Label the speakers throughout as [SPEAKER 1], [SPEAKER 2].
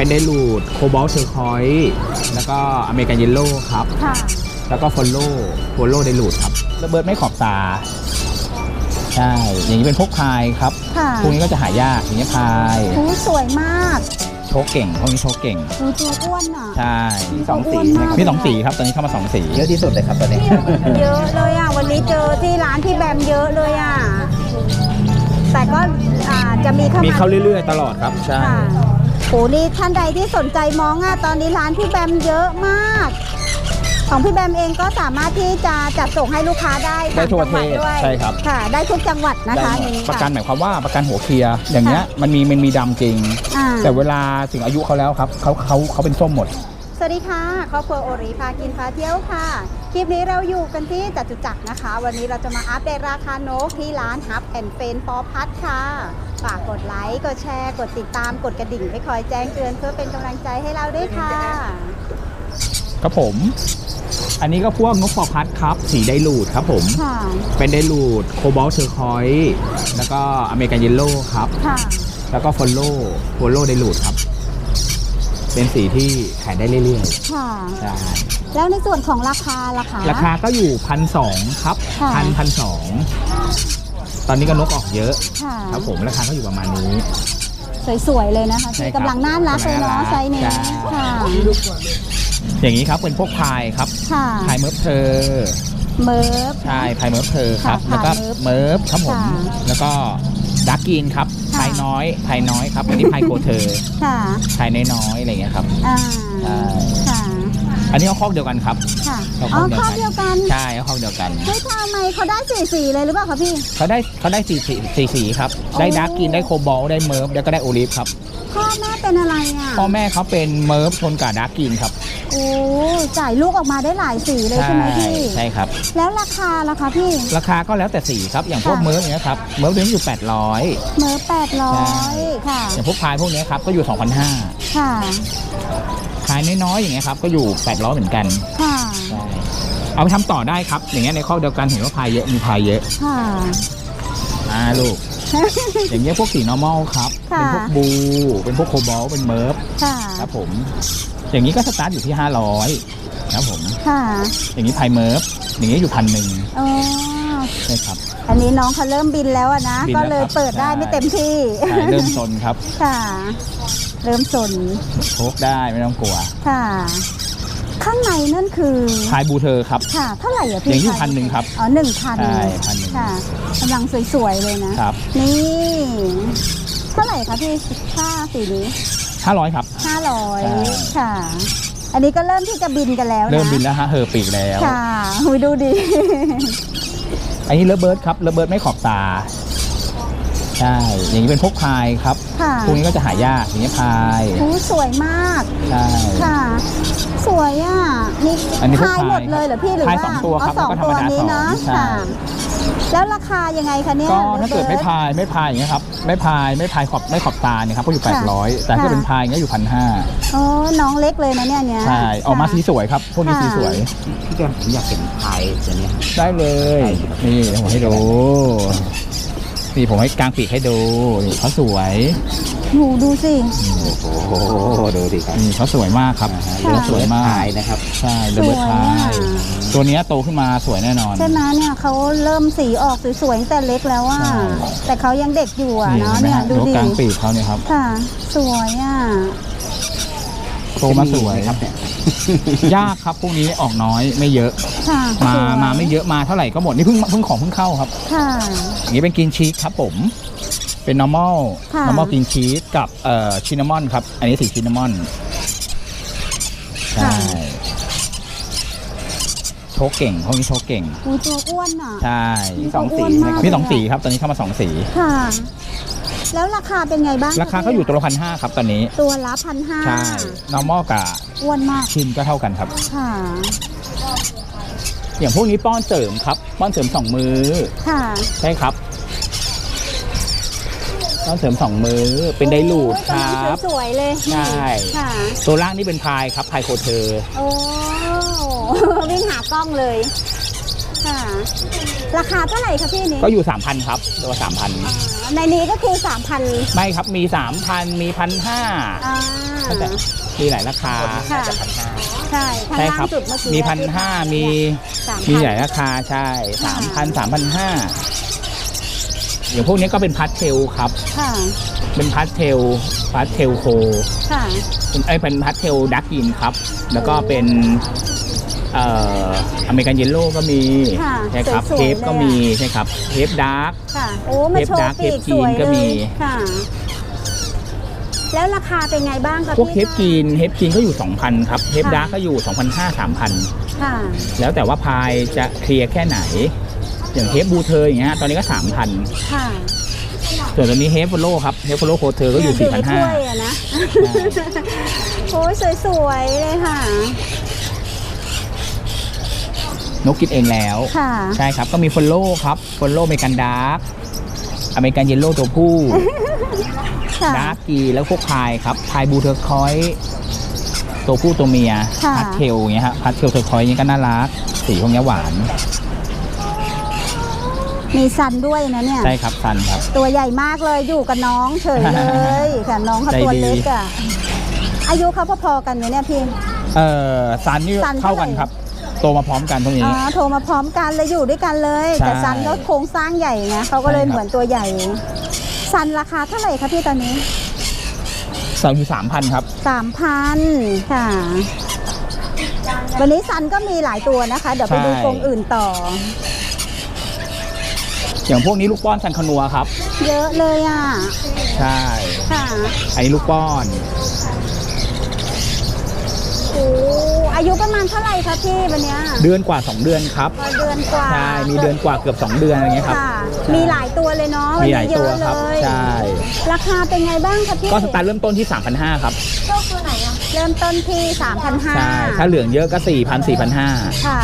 [SPEAKER 1] เป็นไดรูดโคบอลเทอร์คอยแล้วก็อเมริกันเยลโล่ครับ
[SPEAKER 2] ค่ะ
[SPEAKER 1] แล้วก็ฟอลโล่ฟอลโล่ไดรูดครับ ระเบิดไม่ขอบตา ใช่ อย่างนี้เป็นพวกพายครับ
[SPEAKER 2] ค่ะ
[SPEAKER 1] พวกนี้ก็จะหายาก อย่างนี้ยพาย
[SPEAKER 2] หูสวยมาก
[SPEAKER 1] โชว์เก่งพวกนี้โชว์เก่ง
[SPEAKER 2] หูตัวอ้วนอะ
[SPEAKER 1] ใช่
[SPEAKER 2] สองสี
[SPEAKER 1] มีสองสีครับ ตอนนี้เข้ามาสองสีเยอะที่สุดเลยครับตอนนี้
[SPEAKER 2] เยอะเลยอะ วันนี้เจอที่ร้านที่แบมเยอะเลยอะ แต่ก็อ่าจะมีเข้า
[SPEAKER 1] มี
[SPEAKER 2] มา
[SPEAKER 1] เข้าเรื่อยๆ ตลอดครับ ใช่
[SPEAKER 2] ค่ะ โหนี่ท่านใดที่สนใจมองอะตอนนี้ร้านพี่แบมเยอะมาก ของพี่แบมเองก็สามารถที่จะจัดส่งให้ลูกค้าได้
[SPEAKER 1] ได้ทั่ว
[SPEAKER 2] ต่างจังหวัด
[SPEAKER 1] ประเทศ
[SPEAKER 2] ด้วย
[SPEAKER 1] ใช่ครับ
[SPEAKER 2] ค่ะ ได้ทุกจังหวัดนะคะ
[SPEAKER 1] ได้หมด
[SPEAKER 2] นี่
[SPEAKER 1] ประกัน
[SPEAKER 2] ค่
[SPEAKER 1] หมายความว่าประกันหัวเคลียร์อย่างเงี้ยมันมีมันมีดำจริง
[SPEAKER 2] อ่า
[SPEAKER 1] แต่เวลาถึงอายุเขาแล้วครับเขาเขาเขาเป็นส้มหมด
[SPEAKER 2] สวัสดีค่ะครอบครัวโอริพากินพาเที่ยวค่ะ คลิปนี้เราอยู่กันที่จตุจักรนะคะ วันนี้เราจะมาอัปเดตราคานกที่ร้านฮับแอนเฟนฟอร์พัทค่ะฝากกดไลค์ กดแชร์ กดติดตาม กดกระดิ่งให้คอยแจ้งเตือนเพื่อเป็นกำลังใจให้เราด้วยค่ะ
[SPEAKER 1] ครับผม อันนี้ก็พวกนกปอพัดครับ สีไดรูดครับผม
[SPEAKER 2] ค่ะ
[SPEAKER 1] เป็นไดรูดโคบอลเทอร์คอยแล้วก็อเมริกันเยลโล่ครับ
[SPEAKER 2] ค่ะ
[SPEAKER 1] แล้วก็ฟอลโล่ฟอลโล่ไดรูดครับ เป็นสีที่ขายได้เรื่อย
[SPEAKER 2] ค่ะ
[SPEAKER 1] ๆใช่
[SPEAKER 2] แล้วในส่วนของราคาล่ะคะ
[SPEAKER 1] ราคาก็อยู่พันสองครับ
[SPEAKER 2] ค่ะ
[SPEAKER 1] พันพันสองตอนนี้ก็นกออกเยอะ
[SPEAKER 2] ค่ะ
[SPEAKER 1] ครับผมราคาก็อยู่ประมาณนี้
[SPEAKER 2] สวยๆเลยนะคะ
[SPEAKER 1] ใช่
[SPEAKER 2] ที่
[SPEAKER 1] ครับ
[SPEAKER 2] กำลังน่ารักเลยเนาะ
[SPEAKER 1] กำลังน่ารัก
[SPEAKER 2] ไซส์นี้
[SPEAKER 1] ใช่
[SPEAKER 2] ค่ะ
[SPEAKER 1] อย่างนี้ครับเป็นพวกพายครับ
[SPEAKER 2] ค่ะ
[SPEAKER 1] พายเมิร์ฟเธอ
[SPEAKER 2] เมิร์ฟ
[SPEAKER 1] ใช่พายเมิร์ฟเธอครับ
[SPEAKER 2] ค่ะ
[SPEAKER 1] แล้วก็
[SPEAKER 2] พายเมิร์ฟ
[SPEAKER 1] เมิร์ฟครับผม
[SPEAKER 2] ค่ะ
[SPEAKER 1] แล้วก็ดักกินครับ
[SPEAKER 2] ค่ะ
[SPEAKER 1] พายน้อยพายน้อยครับอันนี้พายโคเธอ
[SPEAKER 2] ค่ะ
[SPEAKER 1] พายน้อยๆอะไรอย่างเงี้ยครับ
[SPEAKER 2] อ่า
[SPEAKER 1] ใช่
[SPEAKER 2] ค่ะ
[SPEAKER 1] อันนี้เอาคอกเดียวกันครับ
[SPEAKER 2] ค่ะ
[SPEAKER 1] เอา
[SPEAKER 2] อ๋อ
[SPEAKER 1] ข้
[SPEAKER 2] ข้
[SPEAKER 1] อ
[SPEAKER 2] อ
[SPEAKER 1] เดี
[SPEAKER 2] เดี
[SPEAKER 1] ย
[SPEAKER 2] ยวว
[SPEAKER 1] กั
[SPEAKER 2] กันน
[SPEAKER 1] ใช่เอาคอกเดียวกัน
[SPEAKER 2] เฮ้ยทำไมเขาได้สี่สีเลยหรือเปล่าคะพี่
[SPEAKER 1] เขาได้เขาได้สีสีสีสีครับ ได้
[SPEAKER 2] โอ้
[SPEAKER 1] ดักกินได้โคบอลได้เมิร์ฟแล้วก็ได้โอลิฟครับ
[SPEAKER 2] พ่อแม่เป็นอะไรอะ
[SPEAKER 1] พ่อแม่เขาเป็นเมิร์ฟชนกับดักกินครับ
[SPEAKER 2] โอ้จ่ายลูกออกมาได้หลายสีเลยใช่ไหมพี่
[SPEAKER 1] ใช่ครับ
[SPEAKER 2] แล้วราคาล่ะคะพี่
[SPEAKER 1] ราคาก็แล้วแต่สีครับ อย่างพวก
[SPEAKER 2] ค่ะ
[SPEAKER 1] เมิร์ฟอย่างเงี้ยครับ เมิร์ฟเดือนอยู่ 800
[SPEAKER 2] เมอร์แปดร้อยค่ะ
[SPEAKER 1] อย่างพวกพายพวกเนี้ยครับก็อยู่ 2,500
[SPEAKER 2] ค่ะ
[SPEAKER 1] ขายน้อยๆอย่างเงี้ยครับก็อยู่ 800 เหมือนกัน
[SPEAKER 2] ค่ะ
[SPEAKER 1] ใช่เอาไปทำต่อได้ครับ อย่างเงี้ยในข้อเดียวกันเห็นว่าพายเยอะมีพายเยอะ
[SPEAKER 2] ค่ะ
[SPEAKER 1] อ่าลูก อย่างเงี้ยพวกสี normal ครับ
[SPEAKER 2] ค่ะ
[SPEAKER 1] เป็นพวกบู เป็นพวกโคบอลเป็นเมิร์ฟ
[SPEAKER 2] ค่ะ
[SPEAKER 1] ครับผม อย่างนี้ก็สตาร์ทอยู่ที่ 500ครับผม
[SPEAKER 2] ค่ะ
[SPEAKER 1] อย่างนี้พายเมิร์ฟอย่างนี้อยู่พันหนึ่ง
[SPEAKER 2] อ๋อ
[SPEAKER 1] ใช่ครับ
[SPEAKER 2] อันนี้น้องเขาเริ่มบินแล้วอะนะ
[SPEAKER 1] บิน
[SPEAKER 2] ก็
[SPEAKER 1] แล้ว
[SPEAKER 2] เลย
[SPEAKER 1] ครับ
[SPEAKER 2] เปิดได้
[SPEAKER 1] ใช่
[SPEAKER 2] ไม่เต็มที่
[SPEAKER 1] ใช่เริ่มซนครับ
[SPEAKER 2] ค่ะ เริ่มสน
[SPEAKER 1] โชกได้ไม่ต้องกลัว
[SPEAKER 2] ค่ะ ข้างในนั่นคือ
[SPEAKER 1] พายบูเทอร์ครับ
[SPEAKER 2] ค่ะเท่าไหร่อะ
[SPEAKER 1] อ
[SPEAKER 2] พี่
[SPEAKER 1] ย่างนี้
[SPEAKER 2] คะ
[SPEAKER 1] พันหนึ่งครับ
[SPEAKER 2] อ๋อหนึ่งพัน
[SPEAKER 1] ใช่พันหนึ่ง
[SPEAKER 2] ค่ะกำลังสวยๆเลยนะ
[SPEAKER 1] ครับ
[SPEAKER 2] นี่เท่าไหร่คะพี่ค่าสีนี้
[SPEAKER 1] 500ครับ
[SPEAKER 2] ห้าร้อย
[SPEAKER 1] ใช่
[SPEAKER 2] ค่ะ อันนี้ก็เริ่มที่จะบินกันแล้วนะ
[SPEAKER 1] เริ่มบินแล้วฮะเฮอปีกแล้ว
[SPEAKER 2] ค่ะหุยดูดี
[SPEAKER 1] อันนี้เลเบิร์ดครับเลเบิร์ดไม่ขอบตาใช่ อย่างนี้เป็นพวกพายครับ
[SPEAKER 2] ค่ะ
[SPEAKER 1] พวกนี้ก็จะหายาก อย่างนี้พาย
[SPEAKER 2] หูสวยมาก
[SPEAKER 1] ใช่
[SPEAKER 2] ค่ะ สวยอะนี่
[SPEAKER 1] อันนี้พวก
[SPEAKER 2] พายหมดเลยเหรอพี่หรือ
[SPEAKER 1] พาย
[SPEAKER 2] ว่า
[SPEAKER 1] สองตัวครับ
[SPEAKER 2] สอง
[SPEAKER 1] แล้วก็ธร
[SPEAKER 2] ตั
[SPEAKER 1] ร
[SPEAKER 2] ว
[SPEAKER 1] มดา
[SPEAKER 2] นี้เนาะ
[SPEAKER 1] สองใช่
[SPEAKER 2] ค่ะแล้วราคายังไงคะเนี่ย
[SPEAKER 1] ก็ถ้าเกิดไม่
[SPEAKER 2] บิร์
[SPEAKER 1] พายไม่พายอย่างเงี้ยครับไม่พายไม่พายขอบไม่ขอบตาเนี่ยครับก็อยู่
[SPEAKER 2] ค่ะ
[SPEAKER 1] 800 แต่ถ้า
[SPEAKER 2] ค่ะ
[SPEAKER 1] เป็นพายอย่างเงี้ยอยู่พันห้า
[SPEAKER 2] โอ้น้องเล็กเลยนะเนี่ยเนี่ย
[SPEAKER 1] ใช่ออกมาสี
[SPEAKER 2] ค่ะ
[SPEAKER 1] สวยครับพวกนี้
[SPEAKER 2] ค่ะ
[SPEAKER 1] สีสวย
[SPEAKER 3] พี่แกมผมอยากเห็นพายตัวเนี้ย
[SPEAKER 1] ได้เลยนี่เดี๋ยวผมให้ดูนี่ผมให้กางปีกให้ดูนี่เขาสวย
[SPEAKER 2] หนูดูสิ
[SPEAKER 3] โอ้โหดูดิครับ
[SPEAKER 1] นี่เขาสวยมากครับ
[SPEAKER 3] อ่า
[SPEAKER 1] เนื้อสวยมาก
[SPEAKER 3] พายนะครับ
[SPEAKER 1] ใช่เดบเบิล
[SPEAKER 2] สวย
[SPEAKER 1] ทา
[SPEAKER 2] อะ
[SPEAKER 1] ยตัวเนี้ยโตขึ้นมาสวยแน่นอน
[SPEAKER 2] ใช่ไหมเนี่ยเขาเริ่มสีออกสวยๆตั้งแต่เล็กแล้วอะ
[SPEAKER 1] ใช่
[SPEAKER 2] แต่เขายังเด็กอยู่อะ
[SPEAKER 1] นี่
[SPEAKER 2] เนาะ
[SPEAKER 1] เห็นไหม
[SPEAKER 2] เนี่ย
[SPEAKER 1] ฮะ
[SPEAKER 2] ดู
[SPEAKER 1] นก
[SPEAKER 2] ดิ
[SPEAKER 1] กลางปีกเขาเนี่ยครับ
[SPEAKER 2] ค่ะ สวยอะ
[SPEAKER 1] โตมาสวย
[SPEAKER 3] ครับเนี่ย
[SPEAKER 1] ยากครับพวกนี้ออกน้อยไม่เยอะ
[SPEAKER 2] ค่ะ
[SPEAKER 1] มา
[SPEAKER 2] สวย
[SPEAKER 1] มาไม่เยอะมาเท่าไหร่ก็หมดนี่เพิ่งเพิ่งของเพิ่งเข้าครับ
[SPEAKER 2] ค่ะ
[SPEAKER 1] อย่างนี้เป็นกินชีสครับผม เป็น normal
[SPEAKER 2] ค่ะ
[SPEAKER 1] normal กินชีสกับเอ่อชินนามอนครับ อันนี้สีชินนามอนใช่โชว์เก่งพวกนี้โชว์เก่ง
[SPEAKER 2] อูตัวอ้วนอะ
[SPEAKER 1] ใช่
[SPEAKER 3] มีสองสี
[SPEAKER 2] อ้วน
[SPEAKER 3] ไหม
[SPEAKER 2] มาก
[SPEAKER 3] ครับ
[SPEAKER 1] มีสองสีครับ ตอนนี้เข้ามาสองสี
[SPEAKER 2] ค่ะ แล้วราคาเป็นไงบ้างะ
[SPEAKER 1] ราคาก็อยู่ตัวละพันห้าครับตอนนี้
[SPEAKER 2] ตัวละพันห้า
[SPEAKER 1] ใช่ normal กับ
[SPEAKER 2] อ้วนมาก
[SPEAKER 1] ชินก็เท่ากันครับ
[SPEAKER 2] ค่ะ
[SPEAKER 1] อย่างพวกนี้ป้อนเสริมครับ ป้อนเสริมสองมือ
[SPEAKER 2] ค่ะ
[SPEAKER 1] ใช่ครับ ข้องเสริมสองมือเป็นไดรูดครับ
[SPEAKER 2] สวยเลย
[SPEAKER 1] ใช่ตัวล่างนี่เป็นพายครับพายโคเทอร์
[SPEAKER 2] โอ้ วิ่งหากล้องเลย ค่ะ ราคาเท่าไหร่ครับพี่นี่
[SPEAKER 1] ก็อยู่สามพันครับ ตัว
[SPEAKER 2] สามพันในนี้ก็คือสามพัน
[SPEAKER 1] ไม่ครับมีสามพั
[SPEAKER 2] นมี
[SPEAKER 1] พันห้าใจ มีหลายราคา
[SPEAKER 2] ใช่
[SPEAKER 1] ใช่ครับ
[SPEAKER 2] สุดมื่อกี้
[SPEAKER 1] มี 1,500 มีา
[SPEAKER 2] มี
[SPEAKER 1] มีหลายราคาใช่สามพันสามพันห้า อย่างพวกนี้ก็เป็นพัทเทลครับ
[SPEAKER 2] ค่ะ
[SPEAKER 1] เป็นพัทเทลพัทเทลโค
[SPEAKER 2] ค่ะ
[SPEAKER 1] เป็นไอยเป็นพัทเทลดักกินครับ แล้วก็เป็นเอ่ออเมริกันเยลโล่ก็มี
[SPEAKER 2] ค่ะ
[SPEAKER 1] ใช่ครับ
[SPEAKER 2] สวยๆ
[SPEAKER 1] เทปก็
[SPEAKER 2] เลยอะ
[SPEAKER 1] มีใช่ครับเทปดาร์ก
[SPEAKER 2] ค่ะ โอ้ มาโชว์
[SPEAKER 1] เทปดาร์ก
[SPEAKER 2] ปีก
[SPEAKER 1] เทปกรี
[SPEAKER 2] ส
[SPEAKER 1] น
[SPEAKER 2] วย
[SPEAKER 1] ก็
[SPEAKER 2] เล
[SPEAKER 1] มี
[SPEAKER 2] ยค่ะ แล้วราคาเป็นไงบ้างคะ
[SPEAKER 1] พวกเท
[SPEAKER 2] พี่
[SPEAKER 1] ปกรีนเทปกรีนก็อยู่ 2,000ครับเทป
[SPEAKER 2] ค่ะ
[SPEAKER 1] ดาร์กก็อยู่ 2,500 3,000
[SPEAKER 2] ค่ะ
[SPEAKER 1] แล้วแต่ว่าพายจะเคลียร์แค่ไหน อย่างเทปบูเทอร์อย่างเงี้ยตอนนี้ก็3,000
[SPEAKER 2] ค่ะ
[SPEAKER 1] ส่วนตัวนี้เฮฟโฟโลครับเฮฟโฟโลโคเทอร์ก็อยู่
[SPEAKER 2] เนี่ยในถ้วย
[SPEAKER 1] 4,500
[SPEAKER 2] อะนะโอ้ยสวยๆเลยค่ะ
[SPEAKER 1] นกกินเองแล้ว
[SPEAKER 2] ค่ะ
[SPEAKER 1] ใช่ครับก็มีฟอลโล่ครับฟอลโล่อเมริกันดาร์กอเมริกันเยลโล่ตัวผู้
[SPEAKER 2] ค่ะ
[SPEAKER 1] ดาร์กกีแล้วพวกพายครับพายบูเทอร์คอยส์ตัวผู้ตัวเมีย
[SPEAKER 2] ค่ะ
[SPEAKER 1] พัดเทลอย่างเงี้ยฮะพัดเทลเทอร์คอยส์นี่ก็น่ารักสีพวกเนี้ยหวาน
[SPEAKER 2] มีซันด้วยนะเนี่ย
[SPEAKER 1] ใช่ครับซันครับ
[SPEAKER 2] ตัวใหญ่มากเลยอยู่กับน้องเฉยเลยค่ะน้องเขา
[SPEAKER 1] ใจ
[SPEAKER 2] ตัว
[SPEAKER 1] ดี
[SPEAKER 2] เล็กอะอายุเขาพอๆกันไหมเนี่ยพี่
[SPEAKER 1] เอ่อซันนี่
[SPEAKER 2] ซัน
[SPEAKER 1] เท่ากัน
[SPEAKER 2] เท่าไหร่
[SPEAKER 1] ครับ โตมาพร้อมกันพวกนี้
[SPEAKER 2] อ๋อโทรมาพร้อมกันเลยอยู่ด้วยกันเลย
[SPEAKER 1] ใช่
[SPEAKER 2] แต่ซันก็โครงสร้างใหญ่นะเขาก็เลย
[SPEAKER 1] ใช่ครับ
[SPEAKER 2] เหมือนตัวใหญ่ซันราคาเท่าไหร่คะพี่ตอนนี้
[SPEAKER 1] สองอยู่สามพันครับ
[SPEAKER 2] สามพันค่ะ วันนี้ซันก็มีหลายตัวนะคะ เดี๋ยวไป
[SPEAKER 1] ใช่
[SPEAKER 2] ดูกรงอื่นต่อ
[SPEAKER 1] อย่างพวกนี้ลูกป้อนซันคานัวครับ
[SPEAKER 2] เยอะเลยอะ
[SPEAKER 1] ใช่
[SPEAKER 2] ค่ะ
[SPEAKER 1] อันนี้ลูกป้อน
[SPEAKER 2] โอ้อายุประมาณเท่าไหร่คะพี่วันเนี้ย
[SPEAKER 1] เดือนกว่า 2 เดือนครับ
[SPEAKER 2] พอเดือนกว่า
[SPEAKER 1] ใช่ มีเดือนกว่าเกือบ 2 เดือนอะไรเงี้ยครับ
[SPEAKER 2] ค่ะ มีหลายตัวเลยเนาะวัน
[SPEAKER 1] มีหลาย
[SPEAKER 2] นี้เย
[SPEAKER 1] ตัว
[SPEAKER 2] อะ
[SPEAKER 1] ค
[SPEAKER 2] เล
[SPEAKER 1] รับ
[SPEAKER 2] ย
[SPEAKER 1] ใช่
[SPEAKER 2] ราคาเป็นไงบ้างคะพี่
[SPEAKER 1] ก็สตาร์ทเริ่มต้นที่ 3,500 ครับ
[SPEAKER 2] เริ่มต้นที่3,500
[SPEAKER 1] ใช่ ถ้าเหลืองเยอะก็ 4,000 4,500
[SPEAKER 2] ค่ะ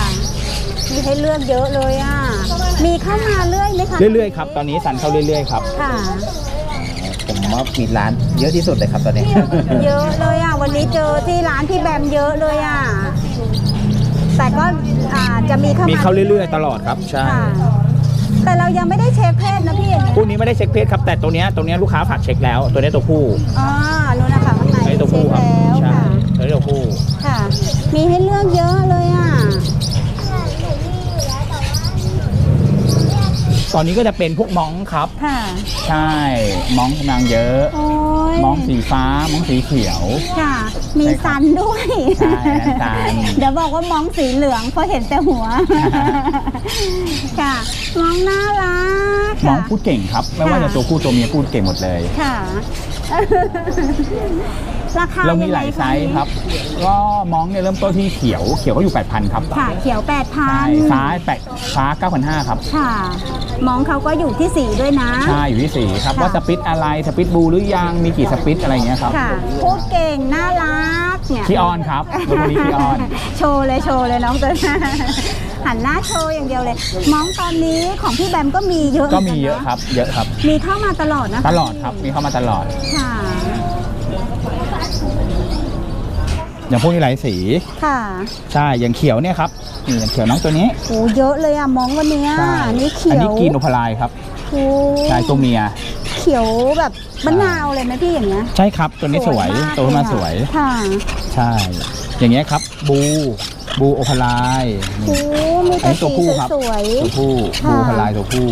[SPEAKER 2] มีให้เลือกเยอะเลยอะ มีเข้ามาเรื่อยไหมคะ
[SPEAKER 1] เรื่อยๆครับตอนนี้สันเข้าเรื่อยๆครับ
[SPEAKER 2] ค่ะ
[SPEAKER 3] ผมว่าปิดร้านเยอะที่สุดเลยครับตอนนี้
[SPEAKER 2] เยอะเลยอะวันนี้เจอที่ร้านพี่แบมเยอะเลยอะแต่ก็อ่าจะมีเข้า
[SPEAKER 1] มี
[SPEAKER 2] มา
[SPEAKER 1] เข้าเรื่อย ๆ ตลอดครับใช่
[SPEAKER 2] ค่ะแต่เรายังไม่ได้เช็คเพศนะพี่อย่างเงี้ย
[SPEAKER 1] คู่นี้ไม่ได้เช็คเพศครับแต่ตัวเนี้ยตัวเนี้ยลูกค้าฝากเช็คแล้ว ตัวเนี้ยตัวผู้
[SPEAKER 2] อ๋อนู้นนะคะข้างใน
[SPEAKER 1] ตัวนี้ตัว
[SPEAKER 2] เช็
[SPEAKER 1] ผู้
[SPEAKER 2] ค
[SPEAKER 1] ครับ
[SPEAKER 2] แล้ว
[SPEAKER 1] ใช่
[SPEAKER 2] ค่ะ
[SPEAKER 1] ตัวนี้ตัวผู้
[SPEAKER 2] ค่ะ มีให้เลือกเยอะ อะ
[SPEAKER 1] ตอนนี้ก็จะเป็นพวกมองครับ
[SPEAKER 2] ค่ะ
[SPEAKER 1] ใช่มองกำลังเยอะ
[SPEAKER 2] โอ้ย
[SPEAKER 1] มองสีฟ้ามองสีเขียว
[SPEAKER 2] ค่ะ มี
[SPEAKER 1] ใช่ครับ
[SPEAKER 2] ซันด้วย
[SPEAKER 1] ใช่นั่นซัน
[SPEAKER 2] เดี๋ยวบอกว่ามองสีเหลืองเพราะเห็นแต่หัว ค่ะ มองน่ารัก
[SPEAKER 1] มอง
[SPEAKER 2] ค่ะ
[SPEAKER 1] พูดเก่งครับ ไม่ว่า
[SPEAKER 2] ค่ะ
[SPEAKER 1] จะตัวผู้ตัวเมียพูดเก่งหมดเลย
[SPEAKER 2] ค่ะ ราคา
[SPEAKER 1] เรามีหลาย
[SPEAKER 2] งงะ
[SPEAKER 1] ไซส์ครับ ก็มองเนี่ยเริ่มต้นที่เขียวเขียวก็อยู่ 8,000 ครับ
[SPEAKER 2] ค่ะเขียวแปดพั
[SPEAKER 1] ใช่
[SPEAKER 2] น
[SPEAKER 1] ฟ้าแปดฟ้า9,500ครับ
[SPEAKER 2] ค่ะ มองเขาก็อยู่ที่สีด้วยนะ
[SPEAKER 1] ใช่อยู่ที่สีครับ
[SPEAKER 2] ค่ะ
[SPEAKER 1] ว่าสปิตอะไรสปิตบูหรือยังมีกี่สปิตอะไรอย่างเงี้ยครับ
[SPEAKER 2] ค่ะพูดเก่ง น่ารักเนี่ย
[SPEAKER 1] ขี้ออนครับรถบริขี้ออน
[SPEAKER 2] โชว์เลยโชว์เลยน้องตัวหันหน้าโชว์อย่างเดียวเลย มองตอนนี้ของพี่แบมก็มีเยอะ
[SPEAKER 1] ก็มี
[SPEAKER 2] หนน
[SPEAKER 1] เยอะครับ เยอะครับ
[SPEAKER 2] มีเข้ามาตลอดนะคะ
[SPEAKER 1] ตลอดครับมีเข้ามาตลอด
[SPEAKER 2] ค่ะ
[SPEAKER 1] อย่างพวกนี้หลายสี
[SPEAKER 2] ค่ะ
[SPEAKER 1] ใช่อย่างเขียวเนี่ยครับนี่อย่างเขียวน้องตัวนี้
[SPEAKER 2] โอ้เยอะเลยอะมองวันเนี้ย
[SPEAKER 1] ใช่
[SPEAKER 2] นี่เขียว
[SPEAKER 1] อันนี้กรีนโอพาลายครับ
[SPEAKER 2] โอ้
[SPEAKER 1] ใช่ตัวเมีย
[SPEAKER 2] เขียวแบบมะนาวเลยไหมพี่อย่างเงี้ย
[SPEAKER 1] ใช่ครับ ตัวนี้สวย
[SPEAKER 2] มก
[SPEAKER 1] ตัวขึ้นมา
[SPEAKER 2] เลยอะ
[SPEAKER 1] สวย
[SPEAKER 2] ค่ะ
[SPEAKER 1] ใช่ อย่างเงี้ยครับ บูบูโอพาลาย
[SPEAKER 2] โอ้
[SPEAKER 1] นี่
[SPEAKER 2] มี
[SPEAKER 1] อัน
[SPEAKER 2] แต่
[SPEAKER 1] นี้ตัว
[SPEAKER 2] สี
[SPEAKER 1] ผู้ครับ
[SPEAKER 2] สวย
[SPEAKER 1] ตัวผู้
[SPEAKER 2] ค่ะ
[SPEAKER 1] บูโอพาลายตัวผู้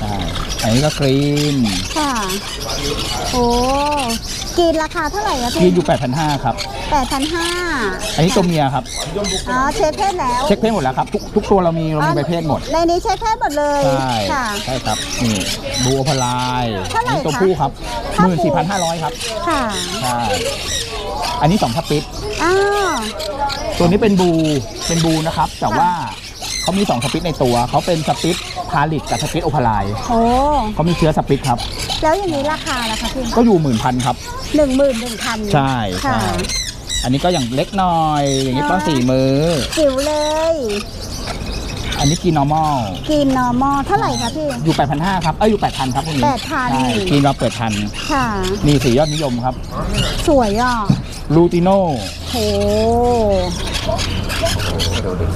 [SPEAKER 1] ใช่อันนี้ก็กรีน
[SPEAKER 2] ๆค่ะ โอ้ กรีนราคาเท่าไหร่อะ
[SPEAKER 1] กรี
[SPEAKER 2] พี่
[SPEAKER 1] นอยู่8,500ครับ
[SPEAKER 2] แปดพันห้า
[SPEAKER 1] อันนี้ตัวเมียครับ
[SPEAKER 2] อ๋อเช็คเพศแล้ว
[SPEAKER 1] เช็คเพศหมดแล้วครับทุกทุกตัวเรามีเรามีใบเพศหมด
[SPEAKER 2] ในนี้เช็คเพศหมดเลย
[SPEAKER 1] ใช่
[SPEAKER 2] ค่ะ
[SPEAKER 1] ใช่ครับนี่บูโอพาลาย
[SPEAKER 2] เท่าไหร่
[SPEAKER 1] อันนี้ตัว
[SPEAKER 2] คะ
[SPEAKER 1] ผู้ครับ
[SPEAKER 2] ถ้าผู้
[SPEAKER 1] 14,500ครับ
[SPEAKER 2] ค่ะ
[SPEAKER 1] ใช่อันนี้สองสปิต
[SPEAKER 2] อ้าว
[SPEAKER 1] ตัวนี้เป็นบูเป็นบูนะครับ แต่ว่า เขามีสองสปิตในตัวเขาเป็นสปิตพาลิกกับสปิตโอพาลาย
[SPEAKER 2] โอ้
[SPEAKER 1] เขามีเชื้อสปิตครับ
[SPEAKER 2] แล้วอย่างนี้ราคาล่ะคะพี่
[SPEAKER 1] ก็อยู่หมื่นพันครับ
[SPEAKER 2] หนึ่งหมื่นหนึ่งพัน
[SPEAKER 1] ใช่
[SPEAKER 2] ค่ะ
[SPEAKER 1] ใช่อันนี้ก็อย่างเล็กหน่อย อย่างนี้ป้อนสี่มือ
[SPEAKER 2] จิ๋วเลย
[SPEAKER 1] อันนี้กิน normal
[SPEAKER 2] กิน normal เท่าไหร่คะพี่
[SPEAKER 1] อยู่ 8,500ครับเอ้ยอยู่ 8,000 ครับพวกนี้
[SPEAKER 2] 8,000
[SPEAKER 1] ใช่กินเราเปิดพัน
[SPEAKER 2] ค่ะ
[SPEAKER 1] นี่สียอดนิยมครับ
[SPEAKER 2] สวยอะ
[SPEAKER 1] ลูติโน
[SPEAKER 2] โห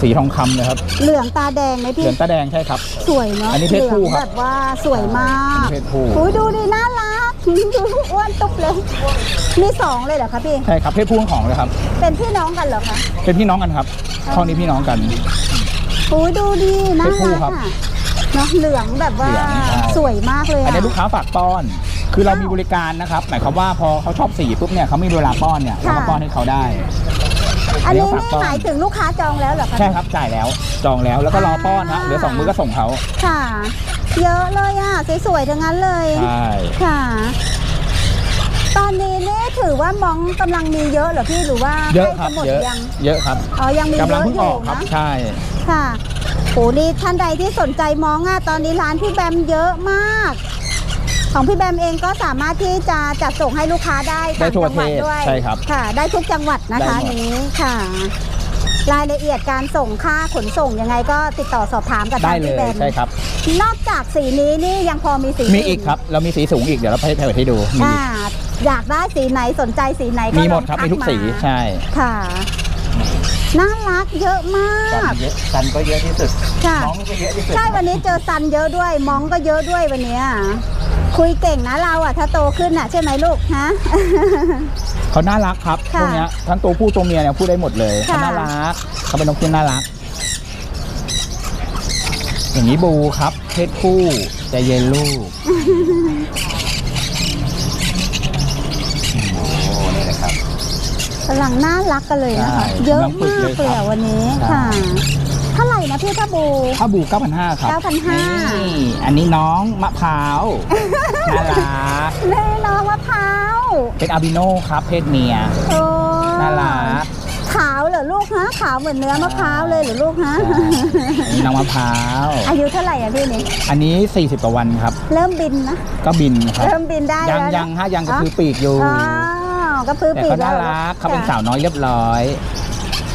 [SPEAKER 1] สีทองคำเลยครับ
[SPEAKER 2] เหลืองตาแดงไหม
[SPEAKER 1] เห
[SPEAKER 2] พี่
[SPEAKER 1] ลืองตาแดงใช่ครับ
[SPEAKER 2] สวยเนาะ
[SPEAKER 1] อันนี้เพศผู้
[SPEAKER 2] หลืง
[SPEAKER 1] ครับ
[SPEAKER 2] แบบว่าสวยมาก
[SPEAKER 1] อันนี้เพศผู้
[SPEAKER 2] อุ้ยดูดิน่ารักอ้วนตุ๊บเลย มีสองเลยเหรอคะพี่
[SPEAKER 1] ใช่ครับเพศผู้ของเลยครับ
[SPEAKER 2] เป็นพี่น้องกันเหรอคะ
[SPEAKER 1] เป็นพี่น้องกันครับข้อนี้พี่น้องกัน
[SPEAKER 2] โอ้ยดูดีน่า
[SPEAKER 1] เป็นคู่
[SPEAKER 2] รัก
[SPEAKER 1] ครับ
[SPEAKER 2] อะเนาะเหลืองแบบว่า
[SPEAKER 1] เหลืองใช่
[SPEAKER 2] สวยมากเลย
[SPEAKER 1] อัน
[SPEAKER 2] อะ
[SPEAKER 1] นี้ลูกค้าฝากป้อน คือเรามีบริการนะครับ หมายความว่าพอเขาชอบสีปุ๊บเนี่ยเขามีเวลาป้อนเนี่ยเราก็ป้อนให้เขาได้
[SPEAKER 2] อันนี้
[SPEAKER 1] เดี๋ยวฝาก
[SPEAKER 2] นี่
[SPEAKER 1] ป้อน
[SPEAKER 2] หมายถึงลูกค้าจองแล้วเหรอคะ
[SPEAKER 1] ใช่ครับจ่ายแล้วจองแล้วแล้วก็รอป้อนฮะเหลือสองมือก็ส่งเขา
[SPEAKER 2] ค่ะ เยอะเลยอะสวยๆทั้งนั้นเลย
[SPEAKER 1] ใช่
[SPEAKER 2] ค่ะ ตอนนี้นี่ถือว่ามองกำลังมีเยอะเหรอพี่หรือว่า
[SPEAKER 1] เยอะ
[SPEAKER 2] ใก
[SPEAKER 1] ค
[SPEAKER 2] ล้
[SPEAKER 1] รับ
[SPEAKER 2] จะหมด
[SPEAKER 1] เยอะ
[SPEAKER 2] ยัง
[SPEAKER 1] เยอะครับ
[SPEAKER 2] อ๋อยังมีเย
[SPEAKER 1] กำลัง
[SPEAKER 2] อะ
[SPEAKER 1] เพิ่ง
[SPEAKER 2] อ
[SPEAKER 1] อยู่อกครับ
[SPEAKER 2] นะ
[SPEAKER 1] ใช่
[SPEAKER 2] ค่ะโหนี่ท่านใดที่สนใจมองอะตอนนี้ร้านพี่แบมเยอะมาก ของพี่แบมเองก็สามารถที่จะจัดส่งให้ลูกค้าได้
[SPEAKER 1] ได้
[SPEAKER 2] ต่าง
[SPEAKER 1] ทั่ว
[SPEAKER 2] จังหวัด
[SPEAKER 1] ประเทศ
[SPEAKER 2] ด้วย
[SPEAKER 1] ใช่ครับ
[SPEAKER 2] ค่ะ ได้ทุกจังหวัดนะคะ
[SPEAKER 1] ได้หมด
[SPEAKER 2] นี้ค่ะ รายละเอียดการส่งค่าขนส่งยังไงก็ติดต่อสอบถามกับ
[SPEAKER 1] ได้
[SPEAKER 2] ทาง
[SPEAKER 1] เล
[SPEAKER 2] พี่
[SPEAKER 1] ย
[SPEAKER 2] แบม
[SPEAKER 1] ใช่ครับ
[SPEAKER 2] นอกจากสีนี้นี่ยังพอมีสี
[SPEAKER 1] มีอีกครับ เรามีสีสูงอีกเดี๋ยวเราให้ให้ดูมี
[SPEAKER 2] อ่าอยากได้สีไหนสนใจสีไหนก็
[SPEAKER 1] มีหมด
[SPEAKER 2] ลอง
[SPEAKER 1] ครับ
[SPEAKER 2] ทั
[SPEAKER 1] มีทุกสีาใช่
[SPEAKER 2] ค่ะน่ารักเยอะมาก
[SPEAKER 3] เยอะกันก็เยอะที่สุด
[SPEAKER 2] ค่ะ
[SPEAKER 3] น้องก็เยอะที่สุด
[SPEAKER 2] ใช่วันนี้เจอซันเยอะด้วยมองก็เยอะด้วยวันเนี้ย คุยเก่งนะเราอะ ถ้าโตขึ้นอะ ใช่ไหมลูกฮะ
[SPEAKER 1] เขาน่ารักครับ
[SPEAKER 2] ค่ะ
[SPEAKER 1] พวกเนี้ยทั้งตัวผู้ตัวเมียเนี่ยพูดได้หมดเลย
[SPEAKER 2] ค่ะ
[SPEAKER 1] เขาน่ารักเขาเป็นนกที่น่ารัก อย่างนี้บูครับ เพศผู้ใจะเย็นลูก
[SPEAKER 3] โอ้นี่แหละครับ
[SPEAKER 2] กำลังน่ารักกันเลยนะคะ
[SPEAKER 1] ใช่
[SPEAKER 2] เยอะ
[SPEAKER 1] กำลังฝึก
[SPEAKER 2] มาก
[SPEAKER 1] เลย
[SPEAKER 2] เลย
[SPEAKER 1] ครั
[SPEAKER 2] อะ
[SPEAKER 1] บ
[SPEAKER 2] วันนี้
[SPEAKER 1] ใช่
[SPEAKER 2] ค่ะเท่าไหร่นะพี่ถ้าบู
[SPEAKER 1] ถ้าบู9,500ครับ
[SPEAKER 2] 9,500
[SPEAKER 1] นี่อันนี้น้องมะพร้าว น่ารัก
[SPEAKER 2] เล่น้องมะพร้าว
[SPEAKER 1] เป็นอาบิโนครับเพศเมีย
[SPEAKER 2] โอ้
[SPEAKER 1] น่ารัก
[SPEAKER 2] ขาวเหรอลูกฮะขาวเหมือนเนื้อมะพร้าวเลยเหรอลูกฮะ
[SPEAKER 1] อันนี้น้องมะพร้าว
[SPEAKER 2] อายุเท่าไหร่อะพี่นี่
[SPEAKER 1] อันนี้ 40กว่าวันครับ
[SPEAKER 2] เริ่มบินนะ
[SPEAKER 1] ก็บินครับ
[SPEAKER 2] เริ่มบินได้
[SPEAKER 1] ยัง
[SPEAKER 2] แล้วนะ
[SPEAKER 1] ยังฮะยังก็
[SPEAKER 2] อ๋อ
[SPEAKER 1] คือปีกอยู่
[SPEAKER 2] อ๋อก็พื้น
[SPEAKER 1] แต่
[SPEAKER 2] ปี
[SPEAKER 1] เขา
[SPEAKER 2] แล้
[SPEAKER 1] น่าวรักเขาเป็นสาวน้อยเรียบร้อย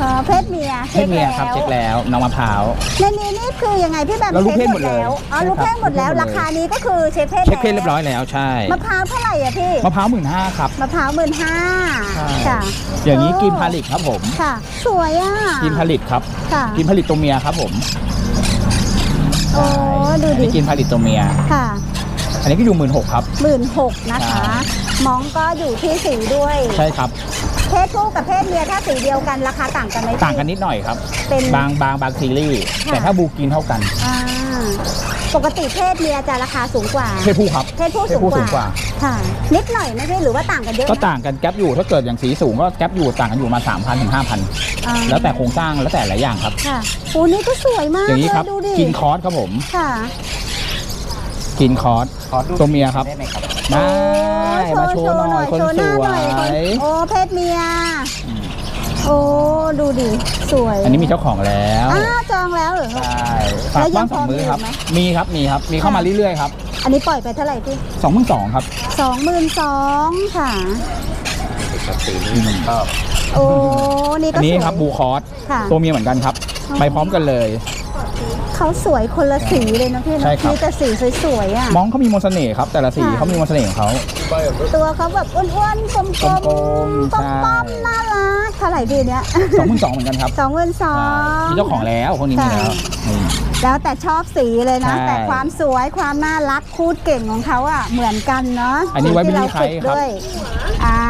[SPEAKER 2] อ๋อเพศเมีย
[SPEAKER 1] เพศเมียครับเช็คแล้วน้องมะพร้าว
[SPEAKER 2] ในนี้นี่คือยังไงพี่แบม
[SPEAKER 1] เรารู้
[SPEAKER 2] เช็ค
[SPEAKER 1] เพศหมดเลย
[SPEAKER 2] แล้วอ๋อ
[SPEAKER 1] ใช่
[SPEAKER 2] รู้เพศหมดแล้ว
[SPEAKER 1] ครับรู้เพศหมดเลย
[SPEAKER 2] ราคานี้ก็คือเช็คเพศ
[SPEAKER 1] เช็คเพศเรียบร้อยแล้วใช่
[SPEAKER 2] มะพร้าวเท่าไหร่อะพี่
[SPEAKER 1] มะพร้าวหมื่นห้าครับ
[SPEAKER 2] มะพร้าวหมื่นห้า
[SPEAKER 1] ใช่
[SPEAKER 2] ค่ะ
[SPEAKER 1] อย่างนี้
[SPEAKER 2] โกิ
[SPEAKER 1] นผลิตครับผม
[SPEAKER 2] ค่ะสวยอะ
[SPEAKER 1] กินผลิตครับ
[SPEAKER 2] ค่ะ
[SPEAKER 1] กินผลิตตัวเมียครับผม
[SPEAKER 2] โอ้ดู
[SPEAKER 1] อัน
[SPEAKER 2] ดิ
[SPEAKER 1] นี้กินผลิตตัวเมีย
[SPEAKER 2] ค่ะ
[SPEAKER 1] อันนี้ก็อยู่หมื่นหกครับ
[SPEAKER 2] หมื่นหกนะคะ
[SPEAKER 1] ใช่
[SPEAKER 2] มองก็อยู่ที่สีด้วย
[SPEAKER 1] ใช่ครับ
[SPEAKER 2] เพศผู้กับเพศเมียถ้าสีเดียวกันราคาต่างกันไหมพี่
[SPEAKER 1] ต่างกันนิดหน่อยครับ
[SPEAKER 2] เป็น
[SPEAKER 1] บางบางบางซีรีส์
[SPEAKER 2] ค่ะ
[SPEAKER 1] แต่ถ้าบูกินเท่ากัน
[SPEAKER 2] อ่าปกติเพศเมียจะราคาสูงกว่า
[SPEAKER 1] เพศผู้ครับ
[SPEAKER 2] เพศผู้
[SPEAKER 1] เพศผู้สูงกว่า
[SPEAKER 2] ค่ะ นิดหน่อยนะพี่หรือว่าต่างกันเยอะ
[SPEAKER 1] ก็
[SPEAKER 2] นะ
[SPEAKER 1] ต่างกันแก๊ปอยู่ถ้าเกิดอย่างสีสูงก็แก๊ปอยู่ต่างกันอยู่มา3 0 0 0ถึง5,000
[SPEAKER 2] อ่า
[SPEAKER 1] แล้วแต่โครงสร้างแล้วแต่หลายอย่างครับ
[SPEAKER 2] ค่ะโอ้นี่ก็สวยมาก
[SPEAKER 1] อย่างนี้ครับ
[SPEAKER 2] เลยดูดิ
[SPEAKER 1] กินคอร์สครับผม
[SPEAKER 2] ค่ะ
[SPEAKER 1] กินคอร์ส
[SPEAKER 3] ขอดู
[SPEAKER 1] ตัวเมียครับ
[SPEAKER 3] ได้ไหมครับ
[SPEAKER 1] ได้
[SPEAKER 2] โอ้
[SPEAKER 1] มาโชว์หน่อยคน
[SPEAKER 2] โชว์ห
[SPEAKER 1] ส
[SPEAKER 2] น้า
[SPEAKER 1] วย
[SPEAKER 2] หน่อยคนโอ้เพศเมีย โอ้ดูดิสวย
[SPEAKER 1] อันนี้มีเจ้าของแล้ว
[SPEAKER 2] อ้าวจองแล้วเหรอ
[SPEAKER 1] ใช่ฝาก
[SPEAKER 2] แล้วยั
[SPEAKER 1] บ้างงสองมือครับ
[SPEAKER 2] พอมีอยู่ไหม
[SPEAKER 1] มีครับมีครับ มีเข้ามาเรื่อยๆครับ
[SPEAKER 2] อันนี้ปล่อยไปเท่าไหร่พี่
[SPEAKER 1] สองหมื่นสองครับ
[SPEAKER 2] สองหมื่นสองค่ะ
[SPEAKER 3] กับสีนี้ผมชอบ
[SPEAKER 2] โอ้นี่
[SPEAKER 1] อั
[SPEAKER 2] ก็
[SPEAKER 1] น
[SPEAKER 2] ส
[SPEAKER 1] นี้
[SPEAKER 2] วย
[SPEAKER 1] ครับบูคอร์ส
[SPEAKER 2] ค่ะ
[SPEAKER 1] ตัวเมียเหมือนกันครับ
[SPEAKER 2] อ๋อ
[SPEAKER 1] ไปพร้อมกันเลย
[SPEAKER 2] เขาสวยคนละสีเลยนะพี่นะ
[SPEAKER 1] ใช่ครับ
[SPEAKER 2] มีแต่สีสวยๆอะ
[SPEAKER 1] มองเขามีมนต์เสน่ห์ครับ แต่ละสี
[SPEAKER 2] ค่ะ
[SPEAKER 1] เขามีมนต์เสน่ห์ของเขา
[SPEAKER 2] ตัวเขาแบบอ้วนๆกลมๆ
[SPEAKER 1] กลมๆ
[SPEAKER 2] ป้อ
[SPEAKER 1] ใช่
[SPEAKER 2] มๆน่ารักเท่าไหร่พี่เนี้ย
[SPEAKER 1] สองหมื่นสองเหมือนกันครับ
[SPEAKER 2] สองหมื่นสอ
[SPEAKER 1] ใช่
[SPEAKER 2] ง
[SPEAKER 1] มีเจ้าของแล้วคนนี้มีแล้ว
[SPEAKER 2] ค่ะ
[SPEAKER 1] นี่
[SPEAKER 2] แล้วแต่ชอบสีเลยนะ
[SPEAKER 1] ใช่
[SPEAKER 2] แต่ความสวยความน่ารักคูดเก่งของเขาอะเหมือนกันเนาะ
[SPEAKER 1] อันนี้ไว้
[SPEAKER 2] ที่เรา
[SPEAKER 1] ไม่มีใคร
[SPEAKER 2] ฝึก
[SPEAKER 1] ครับ
[SPEAKER 2] ด้วยอ่า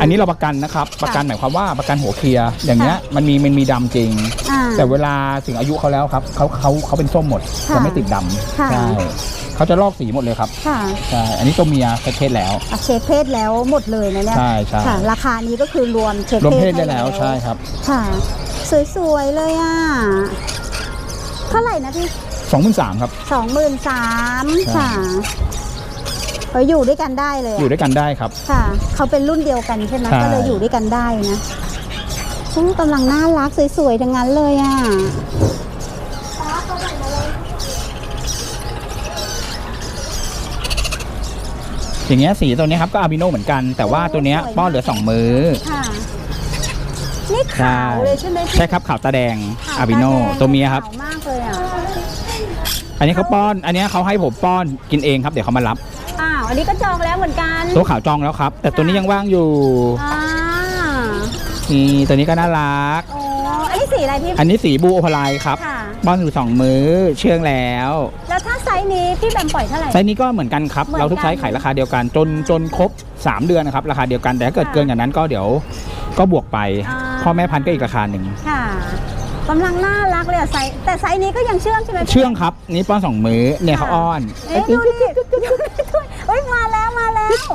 [SPEAKER 1] อันนี้เราประกันนะครับ ประกันหมายความว่าประกันหัวเคลียร์อย่างเงี้ยมันมีมันมีดำจริง
[SPEAKER 2] อ่า
[SPEAKER 1] แต่เวลาถึงอายุเขาแล้วครับเขาเขาเขาเป็นส้มหมด
[SPEAKER 2] ค่ะ
[SPEAKER 1] จะไม่ติดดำ
[SPEAKER 2] ค่ะ
[SPEAKER 1] ใช่เขาจะลอกสีหมดเลยครับ
[SPEAKER 2] ค่ะ
[SPEAKER 1] ใช่อันนี้ตัวเมียเช็คเพศแล้ว
[SPEAKER 2] อะเช็คเพศแล้วหมดเลยนะเนี่ย
[SPEAKER 1] ใช่ใช่
[SPEAKER 2] ค่ะ ราคานี้ก็คือรวมเช็ค
[SPEAKER 1] รวมเพศ
[SPEAKER 2] ให้
[SPEAKER 1] ได้แล้วใช่ครับ
[SPEAKER 2] ค่ะ สวยๆเลยอะ เท่าไหร่นะพี่
[SPEAKER 1] สองหมื่นสามครับ
[SPEAKER 2] สองหมื่นสาม
[SPEAKER 1] ใช่
[SPEAKER 2] ค่ะ เอออยู่ด้วยกันได้เลยอะ
[SPEAKER 1] อยู่ด้วยกันได้ครับ
[SPEAKER 2] ค่ะ เขาเป็นรุ่นเดียวกันใช่ไหม
[SPEAKER 1] ใช่
[SPEAKER 2] ก็เลยอยู่ด้วยกันได้นะโอ้กำลังน่ารักสวยๆทั้งนั้นเลยอะ
[SPEAKER 1] อย่างเงี้ยสีตัวเนี้ยครับก็อาบิโนเหมือนกันแต่ว่าตัวเนี้ยป้อนเหลือสองมือ
[SPEAKER 2] ค่ะ นี่ขาวเลยใช่ไหมพี่
[SPEAKER 1] ใช่ครับขาวตาแดง
[SPEAKER 2] ขาว
[SPEAKER 1] อาบิโน
[SPEAKER 2] ตาแดง
[SPEAKER 1] ตัวเมียครับ
[SPEAKER 2] ขาวมากเลยอะ
[SPEAKER 1] อันนี้เขาป้อน อันเนี้ยเขาให้ผมป้อนกินเองครับ เดี๋ยวเขามารับ
[SPEAKER 2] อ้าวอันนี้ก็จองแล้วเหมือนกัน
[SPEAKER 1] ตัวขาวจองแล้วครับ แต่ตัวนี้ยังว่างอยู่
[SPEAKER 2] อ่า
[SPEAKER 1] นี่ตัวนี้ก็น่ารัก
[SPEAKER 2] โอ้อันนี้สีอะไรพี่
[SPEAKER 1] อันนี้สีบูโอพลายครับ
[SPEAKER 2] ค่ะ
[SPEAKER 1] ป้อนอยู่สองมือเชื่องแล้ว
[SPEAKER 2] แล้วถ้าไซส์นี้พี่แบมปล่อยเท่าไหร่
[SPEAKER 1] ไซส์นี้ก็เหมือนกันครับ
[SPEAKER 2] เหมือนกัน
[SPEAKER 1] เราทุกไซส์ขายราคาเดียวกัน จนจนครบ 3 เดือนนะครับราคาเดียวกันแต่ถ้าเกิด
[SPEAKER 2] ค่ะ
[SPEAKER 1] เกินอย่างนั้นก็เดี๋ยวก็บวกไป
[SPEAKER 2] อ่า
[SPEAKER 1] พ่อแม่พันธุ์ก็อีกราคาหนึ่ง
[SPEAKER 2] ค่ะกำลังน่ารักเลยอะไซส์แต่ไซส์นี้ก็ยังเชื่องใช่ไหมพี่
[SPEAKER 1] เชื่องครับนี่ป้อนสองมือเนี่ยเขาอ้อน
[SPEAKER 2] เอ๊ะดูดิดูดิ เฮ้ยมาแล้วมาแล้ว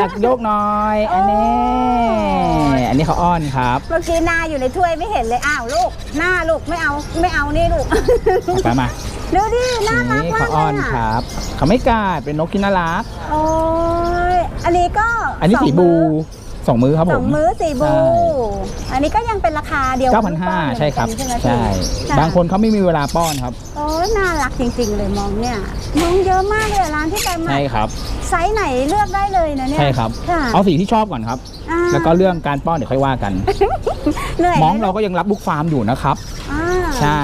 [SPEAKER 1] อักโยกหน้อย อันนี้ อันนี้เขาอ้อนครับ
[SPEAKER 2] เมื่อกี้หน้าอยู่ในถ้วยไม่เห็นเลยอ้าวลูกหน้าลูกไม่เอาไม่เอานี่ลูก
[SPEAKER 1] ไปมา
[SPEAKER 2] ดูดิน่ารัก
[SPEAKER 1] นี่
[SPEAKER 2] มา
[SPEAKER 1] เขา
[SPEAKER 2] ก
[SPEAKER 1] อ้อน
[SPEAKER 2] เลย
[SPEAKER 1] ค
[SPEAKER 2] อะ
[SPEAKER 1] รับเขาไม่กล้าเป็นนกที่น่ารัก
[SPEAKER 2] โอ้ยอันนี้ก็
[SPEAKER 1] อันนี้
[SPEAKER 2] สง
[SPEAKER 1] สีบู
[SPEAKER 2] มื้อ
[SPEAKER 1] สองมือครับ
[SPEAKER 2] ส
[SPEAKER 1] ผ
[SPEAKER 2] อง
[SPEAKER 1] ม
[SPEAKER 2] มื้อสีบู
[SPEAKER 1] ใช่
[SPEAKER 2] อันนี้ก็ยังเป็นราคาเดียวกับลูกป้อน
[SPEAKER 1] 9,500 ใช่ครับ
[SPEAKER 2] เหมือนกัน
[SPEAKER 1] ใช่
[SPEAKER 2] ใช่ไหม
[SPEAKER 1] บางคนเขาไม่มีเวลาป้อนครับ
[SPEAKER 2] โอ้ยน่ารักจริง ๆ เลยมองเนี่ยมองเยอะมากเลยอะร้านที่แบมอะ
[SPEAKER 1] ใช่ครับ
[SPEAKER 2] ไซส์ไหนเลือกได้เลยนะเนี่ย
[SPEAKER 1] ใช่ครับ
[SPEAKER 2] ค่ะ
[SPEAKER 1] เอาสีที่ชอบก่อนครับ
[SPEAKER 2] อ่า
[SPEAKER 1] แล้วก็เรื่องการป้อนเดี๋ยวค่อยว่ากัน
[SPEAKER 2] เหนื่อยไห
[SPEAKER 1] มองเราก็ยังรับลูกฟาร์มอยู่นะครับ
[SPEAKER 2] อ่า
[SPEAKER 1] ใช่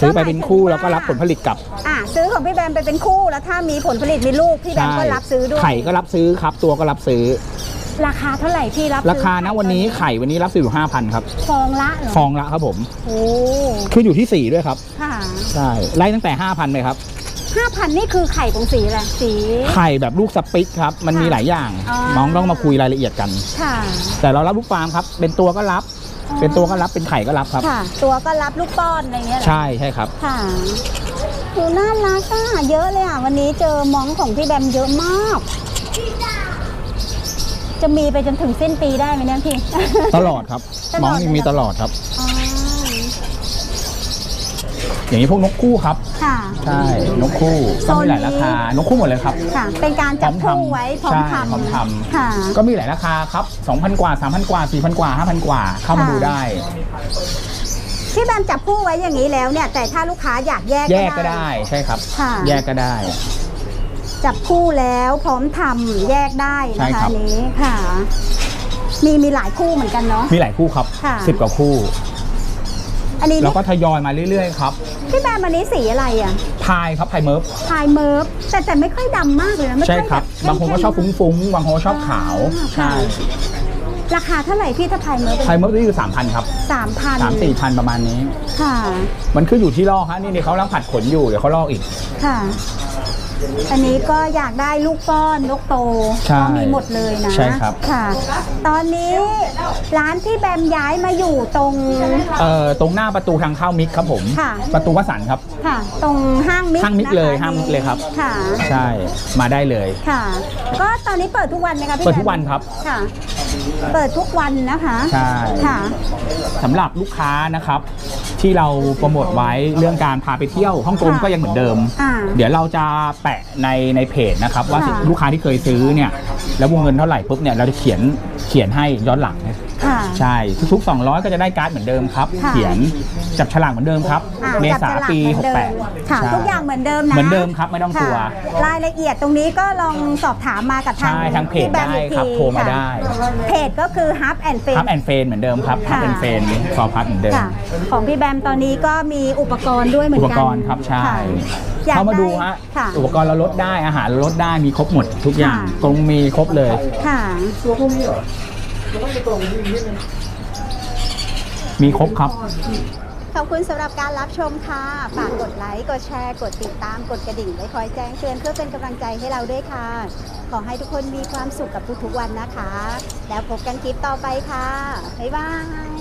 [SPEAKER 1] ซื้อไปเป็นคู่แล้วก็รับผลผลิตกลับ
[SPEAKER 2] อะซื้อของพี่แบมไปเป็นคู่แล้วถ้ามีผลผลิตมีลูกพี่แบม
[SPEAKER 1] ใช่
[SPEAKER 2] ก็รับซื้อด้วย
[SPEAKER 1] ไข่ก็รับซื้อครับ ตัวก็รับซื้อ
[SPEAKER 2] ราคาเท่าไหร่พี่รับซื้อ
[SPEAKER 1] ราคานะวันนี้ไข่วันนี้รับซื้ออยู่5,000ครับ
[SPEAKER 2] ฟองละเหรอ
[SPEAKER 1] ฟองละครับผม
[SPEAKER 2] โอ้
[SPEAKER 1] คืออยู่ที่สีด้วยครับ
[SPEAKER 2] ค่ะ
[SPEAKER 1] ใช่ไล่ตั้งแต่5,000ไปครับ
[SPEAKER 2] ห้าพันนี่คือไข่ของสีอะไรสี
[SPEAKER 1] ไข่แบบลูกสปิกครับ มันมีหลายอย่าง
[SPEAKER 2] อ๋อ
[SPEAKER 1] น้องต้องมาคุยรายละเอียดกัน
[SPEAKER 2] ค่ะ
[SPEAKER 1] แต่เรารับลูกฟาร์มครับ เป็นตัวก็รับ เป็นตัวก็รับ เป็นไข่ก็รับครับ
[SPEAKER 2] ค่ะ ตัวก็รับลูกป้อนอะไรเงี้ยเหรอ
[SPEAKER 1] ใช่ใช่ครับ
[SPEAKER 2] ค่ะดูน่ารักอะเยอะเลยอะวันนี้เจอมองของพี่แบมเยอะมาก จะมีไปจนถึงสิ้นปีได้ไหมเนี่ยพี่
[SPEAKER 1] ตลอดครับ
[SPEAKER 2] ตลอด
[SPEAKER 1] น้อง
[SPEAKER 2] เลยเหรอ
[SPEAKER 1] มีตลอดครับ
[SPEAKER 2] อ๋อ
[SPEAKER 1] อย่างนี้พวกนกคู่ครับ
[SPEAKER 2] ค่ะ
[SPEAKER 1] ใช่ นกคู่
[SPEAKER 2] โซ
[SPEAKER 1] ก็
[SPEAKER 2] น
[SPEAKER 1] มีหลาย
[SPEAKER 2] นี้
[SPEAKER 1] ราคา นกคู่หมดเลยครับ
[SPEAKER 2] ค่ะ เป็นการจับ
[SPEAKER 1] พร้อม
[SPEAKER 2] คู่
[SPEAKER 1] ทำ
[SPEAKER 2] ไว้พร้อม
[SPEAKER 1] ใช่
[SPEAKER 2] ทำ
[SPEAKER 1] พร้อมทำ
[SPEAKER 2] ค่ะ
[SPEAKER 1] ก็มีหลายราคาครับ 2,000 กว่า 3,000 กว่า 4,000 กว่า 5,000 กว่า เข้ามา
[SPEAKER 2] ค่ะ
[SPEAKER 1] ดูได้
[SPEAKER 2] พี่แบมจับคู่ไว้อย่างนี้แล้วเนี่ย แต่ถ้าลูกค้าอยากแยก
[SPEAKER 1] แยกก็ได้ ใช่ครับ
[SPEAKER 2] ค่ะ
[SPEAKER 1] แยกก็ได้
[SPEAKER 2] จับคู่แล้วพร้อมทำแยกได้
[SPEAKER 1] ใช่
[SPEAKER 2] นะ
[SPEAKER 1] ครั
[SPEAKER 2] คะ
[SPEAKER 1] บ
[SPEAKER 2] อันนี้ค่ะ มีมีหลายคู่เหมือนกันเนาะ
[SPEAKER 1] มีหลายคู่ครับ
[SPEAKER 2] ค่ะ
[SPEAKER 1] สิบกว่าคู่
[SPEAKER 2] อันนี้
[SPEAKER 1] แล้วก็ทยอยมาเรื่อยๆครับ
[SPEAKER 2] พี่แบมอันนี้สีอะไรอะ
[SPEAKER 1] พายครับพายเมิร์ฟ
[SPEAKER 2] พายเมิร์ฟแต่แต่ไม่ค่อยดำมากเลยนะไม่
[SPEAKER 1] ใช่
[SPEAKER 2] ค่อย
[SPEAKER 1] ครับ
[SPEAKER 2] แบบ
[SPEAKER 1] บางคนก็ชอบฟุ้งๆบางคนก็ชอบขาว
[SPEAKER 2] ค่ะ
[SPEAKER 1] ใช่
[SPEAKER 2] ราคาเท่าไหร่พี่ถ้าพายเมิร์ฟ
[SPEAKER 1] พายเมิร์ฟนี่อยู่3,000ครับ
[SPEAKER 2] สามพัน
[SPEAKER 1] สามสี่พันประมาณนี้
[SPEAKER 2] ค่ะ
[SPEAKER 1] มันขึ้นอยู่ที่ลอกฮะนี่นี่เขากำลังผัดขนอยู่เดี๋ยวเขาลอกอีก
[SPEAKER 2] ค่ะ อันนี้ก็อยากได้ลูกป้อนลูกโต
[SPEAKER 1] ใช่
[SPEAKER 2] ก็มีหมดเลยนะ
[SPEAKER 1] ใช่ครับ
[SPEAKER 2] ค่ะ ตอนนี้ร้านที่แบมย้ายมาอยู่ตรง
[SPEAKER 1] เอ่อตรงหน้าประตูทางเข้ามิกครับผม
[SPEAKER 2] ค่ะ
[SPEAKER 1] ประตูวสันต์ครับ
[SPEAKER 2] ค่ะ ตรงห้างมิก
[SPEAKER 1] ห้างมิก
[SPEAKER 2] นะคะ
[SPEAKER 1] เลยห้างมิกเลยครับ
[SPEAKER 2] ค่ะ
[SPEAKER 1] ใช่มาได้เลย
[SPEAKER 2] ค่ะ ก็ตอนนี้เปิดทุกวันไหมคะพี่
[SPEAKER 1] เปิดทุกวันครับ
[SPEAKER 2] ค่ะ เปิดทุกวันนะคะ
[SPEAKER 1] ใช่
[SPEAKER 2] ค่ะ
[SPEAKER 1] สำหรับลูกค้านะครับ ที่เราโปรโมทไว้เรื่องการพาไปเที่ยวฮ่องกง
[SPEAKER 2] ค่ะ
[SPEAKER 1] ก็ยังเหมือนเดิม
[SPEAKER 2] อ่า
[SPEAKER 1] เดี๋ยวเราจะแปะในในเพจนะครับ ว่า
[SPEAKER 2] ค่ะ
[SPEAKER 1] ลูกค้าที่เคยซื้อเนี่ยแล้ววงเงินเท่าไหร่ปุ๊บเนี่ยเราจะเขียนเขียนให้ย้อนหลัง
[SPEAKER 2] ค่ะ
[SPEAKER 1] ใช่ทุกๆ200 ก็จะได้การ์ดเหมือนเดิมครับ
[SPEAKER 2] ค่ะ
[SPEAKER 1] เขียนจับฉลากเหมือนเดิมครับ
[SPEAKER 2] อ่
[SPEAKER 1] เม
[SPEAKER 2] จับ
[SPEAKER 1] ษา
[SPEAKER 2] ฉลก
[SPEAKER 1] ปี
[SPEAKER 2] เหมือนเดิม
[SPEAKER 1] 68
[SPEAKER 2] ค่ะ
[SPEAKER 1] ใช่
[SPEAKER 2] ทุกอย่างเหมือนเดิมนะ
[SPEAKER 1] เหมือนเดิมครับไม่ต้องกลัว
[SPEAKER 2] ค่ะรายละเอียดตรงนี้ก็ลองสอบถามมากับทาง
[SPEAKER 1] ใช่ทางเพจ
[SPEAKER 2] พี่แบม
[SPEAKER 1] ได้
[SPEAKER 2] อีก
[SPEAKER 1] ครับ
[SPEAKER 2] ที
[SPEAKER 1] โทรมา
[SPEAKER 2] ค่ะ
[SPEAKER 1] ได้
[SPEAKER 2] เพจก็คือ Hub and f a
[SPEAKER 1] ทับแอนเฟนเหมือนเดิมครับทับ
[SPEAKER 2] ค่ะ
[SPEAKER 1] แอนเฟนฟอร์พัทเหมือนเดิม
[SPEAKER 2] ค่ะ ของพี่แบมตอนนี้ก็มีอุปกรณ์ด้วยเหมือน
[SPEAKER 1] อุ
[SPEAKER 2] กัน
[SPEAKER 1] ปกรณ์ครับใช่
[SPEAKER 2] ค่ะอยก
[SPEAKER 1] เข้ามาดูฮะ
[SPEAKER 2] ค่ะ
[SPEAKER 1] อุปกรณ์เราลดได้อาหารเราลดได้มีครบหมดทุกอย่าง
[SPEAKER 2] ค่ะ
[SPEAKER 1] ตรงมีครบเลย
[SPEAKER 2] ค่ะ
[SPEAKER 1] มีครบครับ
[SPEAKER 2] ขอบคุณสำหรับการรับชมค่ะ ฝากกดไลค์ กดแชร์ กดติดตาม กดกระดิ่ง ไว้คอยแจ้งเตือนเพื่อเป็นกำลังใจให้เราด้วยค่ะ ขอให้ทุกคนมีความสุขกับทุกๆวันนะคะ แล้วพบกันคลิปต่อไปค่ะ บ๊ายบาย